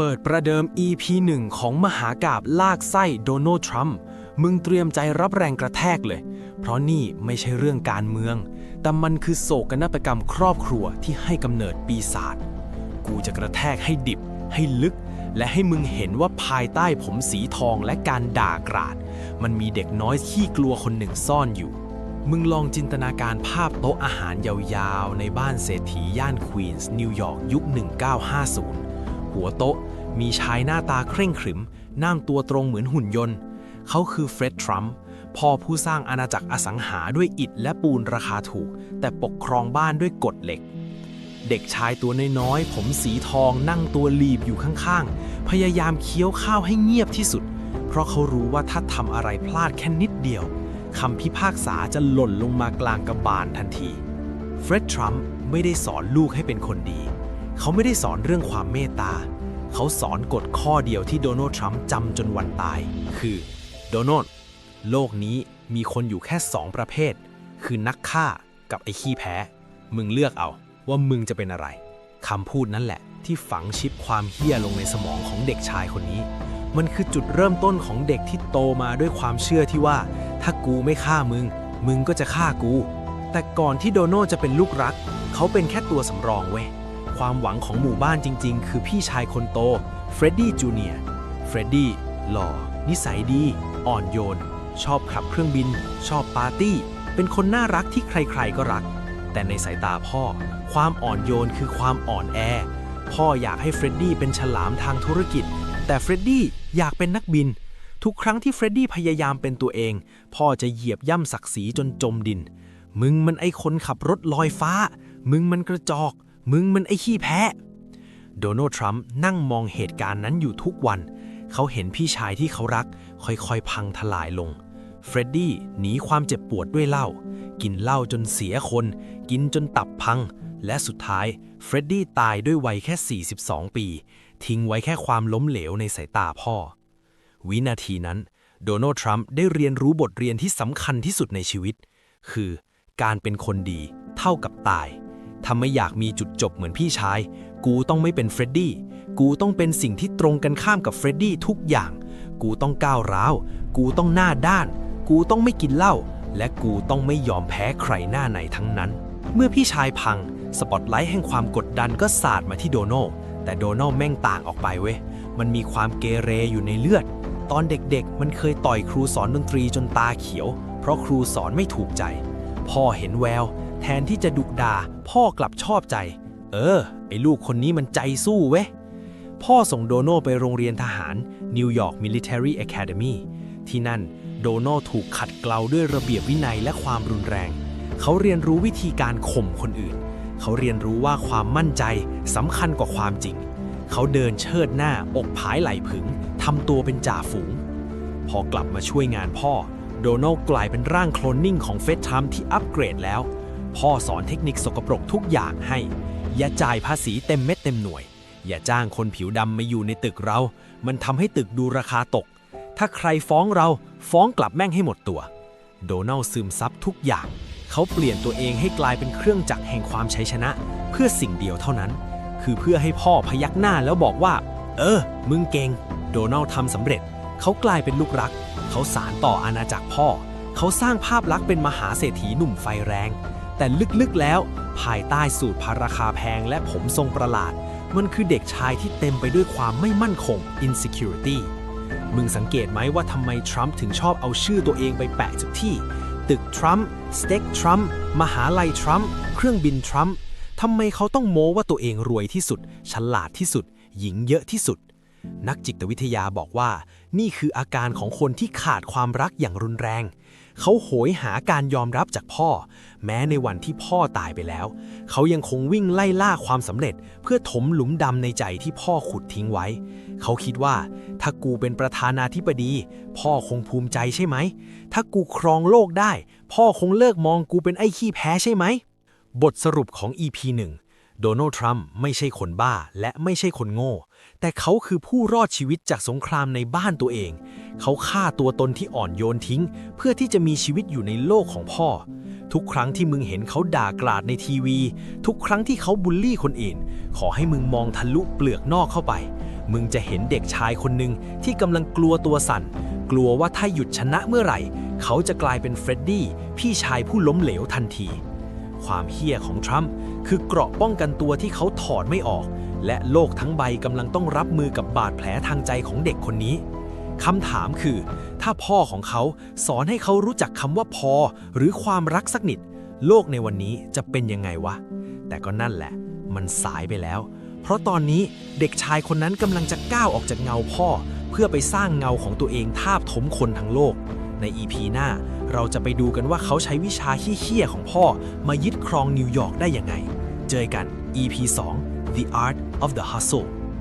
เปิดประเดิม EP 1 ของมหากาบลากไส้โดนัลด์ทรัมป์ มึงเตรียมใจรับแรงกระแทกเลย เพราะนี่ไม่ใช่เรื่องการเมือง แต่มันคือโศกนาฏกรรมครอบครัวที่ให้กำเนิดปีศาจ กูจะกระแทกให้ดิบ ให้ลึก และให้มึงเห็นว่าภายใต้ผมสีทองและการด่ากราด มันมีเด็กน้อยขี้กลัวคนหนึ่งซ่อนอยู่ มึงลองจินตนาการภาพโต๊ะอาหารยาวๆ ในบ้านเศรษฐีย่านควีนส์นิวยอร์กยุค 1950 หัวโต๊ะ มีชายหน้าตาเคร่งขรึม นั่งตัวตรงเหมือนหุ่นยนต์ เขาคือเฟร็ดทรัมป์พ่อผู้สร้างอาณาจักรอสังหาด้วยอิฐและปูนราคาถูก แต่ปกครองบ้านด้วยกฎเหล็ก เด็กชายตัวน้อยๆผมสีทองนั่งตัวลีบอยู่ข้างๆ พยายามเคี้ยวข้าวให้เงียบที่สุด เพราะเขารู้ว่าถ้าทำอะไรพลาดแค่นิดเดียวคำพิพากษาจะหล่นลงมากลางกระบาลทันทีเฟร็ดทรัมป์ไม่ได้สอนลูกให้เป็นคนดี เขาไม่ได้สอนเรื่องความเมตตา เขาสอนกฎข้อเดียวที่โดนัลด์ทรัมป์จำจนวันตาย คือโดนัลด์โลกนี้มีคนอยู่แค่สองประเภท คือนักฆ่ากับไอ้ขี้แพ้ มึงเลือกเอาว่ามึงจะเป็นอะไรคำพูดนั่นแหละ ที่ฝังชิปความเฮี้ยลงในสมองของเด็กชายคนนี้ มันคือจุดเริ่มต้นของเด็กที่โตมาด้วยความเชื่อที่ว่า ถ้ากูไม่ฆ่ามึง มึงก็จะฆ่ากู แต่ก่อนที่โดนัลด์จะเป็นลูกรัก เขาเป็นแค่ตัวสำรองเว้ย ความหวังของหมู่บ้านจริง ๆ คือพี่ชายคนโตเฟรดดี้จูเนียร์เฟรดดี้หล่อ นิสัยดี อ่อนโยน ชอบขับเครื่องบิน ชอบปาร์ตี้ เป็นคนน่ารักที่ใครๆก็รัก แต่ในสายตาพ่อ ความอ่อนโยนคือความอ่อนแอ พ่ออยากให้เฟรดดี้เป็นฉลามทางธุรกิจ แต่เฟรดดี้อยากเป็นนักบิน ทุกครั้งที่เฟรดดี้พยายามเป็นตัวเอง พ่อจะเหยียบย่ำศักดิ์ศรีจนจมดิน มึงมันไอคนขับรถลอยฟ้า มึงมันกระจอก มึงมันไอขี้แพ้ โดนัลด์ทรัมป์นั่งมองเหตุการณ์นั้นอยู่ทุกวัน เขาเห็นพี่ชายที่เขารัก ค่อยๆ พังทลายลง เฟรดดี้หนีความเจ็บปวดด้วยเหล้า กินเหล้าจนเสียคน กินจนตับพัง และสุดท้ายเฟรดดี้ตายด้วยวัยแค่ 42 ปี ทิ้งไว้แค่ความล้มเหลวในสายตาพ่อ วินาทีนั้น โดนัลด์ทรัมป์ได้เรียนรู้บทเรียนที่สำคัญที่สุดในชีวิต คือการเป็นคนดีเท่ากับตาย ถ้าไม่อยากมีจุดจบเหมือนพี่ชาย กูต้องไม่เป็นเฟรดดี้ กูต้องเป็นสิ่งที่ตรงกันข้ามกับเฟรดดี้ทุกอย่าง กูต้องก้าวร้าว กูต้องหน้าด้าน กูต้องไม่กินเหล้า และกูต้องไม่ยอมแพ้ใครหน้าไหนทั้งนั้น เมื่อพี่ชายพัง สปอตไลท์แห่งความกดดันก็สาดมาที่โดนัลแต่โดนัลแม่งต่างออกไปเว้ย มันมีความเกเรอยู่ในเลือด ตอนเด็กๆ มันเคยต่อยครูสอนดนตรีจนตาเขียว เพราะครูสอนไม่ถูกใจ พ่อเห็นแวว แทนที่จะดุด่า พ่อกลับชอบใจ เออ ไอ้ลูกคนนี้มันใจสู้เว้ย พ่อส่งโดนัลไปโรงเรียนทหาร New York Military Academy ที่นั่นโดนัลถูกขัดเกลาด้วยระเบียบวินัยและความรุนแรง เขาเรียนรู้วิธีการข่มคนอื่น เขาเรียนรู้ว่าความมั่นใจสำคัญกว่าความจริง เขาเดินเชิดหน้าอกผายไหล่ผึงทำตัวเป็นจ่าฝูง พอกลับมาช่วยงานพ่อ โดนัลกลายเป็นร่างโคลนนิ่งของเฟสทัมที่อัปเกรดแล้ว พ่อสอนเทคนิคสกปรกทุกอย่างให้ อย่าจ่ายภาษีเต็มเม็ดเต็มหน่วย อย่าจ้างคนผิวดำมาอยู่ในตึกเรา มันทำให้ตึกดูราคาตก ถ้าใครฟ้องเราฟ้องกลับแม่งให้หมดตัว โดนัลด์ซึมซับทุกอย่าง เขาเปลี่ยนตัวเองให้กลายเป็นเครื่องจักรแห่งความชัยชนะ เพื่อสิ่งเดียวเท่านั้น คือเพื่อให้พ่อพยักหน้าแล้วบอกว่า เออ มึงเก่ง โดนัลด์ทำสำเร็จ เขากลายเป็นลูกรัก เขาสารต่ออาณาจักรพ่อ เขาสร้างภาพลักษณ์เป็นมหาเศรษฐีหนุ่มไฟแรง แต่ลึกๆแล้ว ภายใต้สูตรพาราคาแพงและผมทรงประหลาด มันคือเด็กชายที่เต็มไปด้วยความไม่มั่นคง insecurity มึงสังเกตไหมว่าทำไมทรัมป์ถึงชอบเอาชื่อตัวเองไปแปะทุกที่ ตึกทรัมป์สเต็กทรัมป์มหาลัยทรัมป์เครื่องบินทรัมป์ทำไมเขาต้องโม้ว่าตัวเองรวยที่สุด ฉลาดที่สุด หญิงเยอะที่สุด นักจิตวิทยาบอกว่า นี่คืออาการของคนที่ขาดความรักอย่างรุนแรง เขาโหยหาการยอมรับจากพ่อ แม้ในวันที่พ่อตายไปแล้ว เขายังคงวิ่งไล่ล่าความสำเร็จ เพื่อถมหลุมดำในใจที่พ่อขุดทิ้งไว้ เขาคิดว่า ถ้ากูเป็นประธานาธิบดี พ่อคงภูมิใจใช่ไหม ถ้ากูครองโลกได้ พ่อคงเลิกมองกูเป็นไอ้ขี้แพ้ใช่ไหม บทสรุปของ EP 1 โดนัลด์ทรัมป์ไม่ใช่คนบ้าและไม่ใช่คนโง่ แต่เขาคือผู้รอดชีวิตจากสงครามในบ้านตัวเอง เขาฆ่าตัวตนที่อ่อนโยนทิ้ง เพื่อที่จะมีชีวิตอยู่ในโลกของพ่อ ทุกครั้งที่มึงเห็นเขาด่ากราดในทีวี ทุกครั้งที่เขาบูลลี่คนอื่น ขอให้มึงมองทะลุเปลือกนอกเข้าไป มึงจะเห็นเด็กชายคนหนึ่งที่กำลังกลัวตัวสั่น กลัวว่าถ้าหยุดชนะเมื่อไหร่ เขาจะกลายเป็นเฟรดดี้พี่ชายผู้ล้มเหลวทันที ความเฮี้ยของทรัมป์คือเกราะป้องกันตัวที่เขาถอดไม่ออก และโลกทั้งใบกำลังต้องรับมือกับบาดแผลทางใจของเด็กคนนี้คำถามคือ ถ้าพ่อของเขาสอนให้เขารู้จักคำว่าพอ หรือความรักสักนิด โลกในวันนี้จะเป็นยังไงวะ แต่ก็นั่นแหละ มันสายไปแล้ว เพราะตอนนี้เด็กชายคนนั้นกำลังจะก้าวออกจากเงาพ่อ เพื่อไปสร้างเงาของตัวเองทาบถมคนทั้งโลก ใน EP หน้า เราจะไปดูกันว่าเขาใช้วิชาเฮี้ยๆของพ่อ มายึดครองนิวยอร์กได้ยังไง เจอกัน EP 2 The Art of the Hustle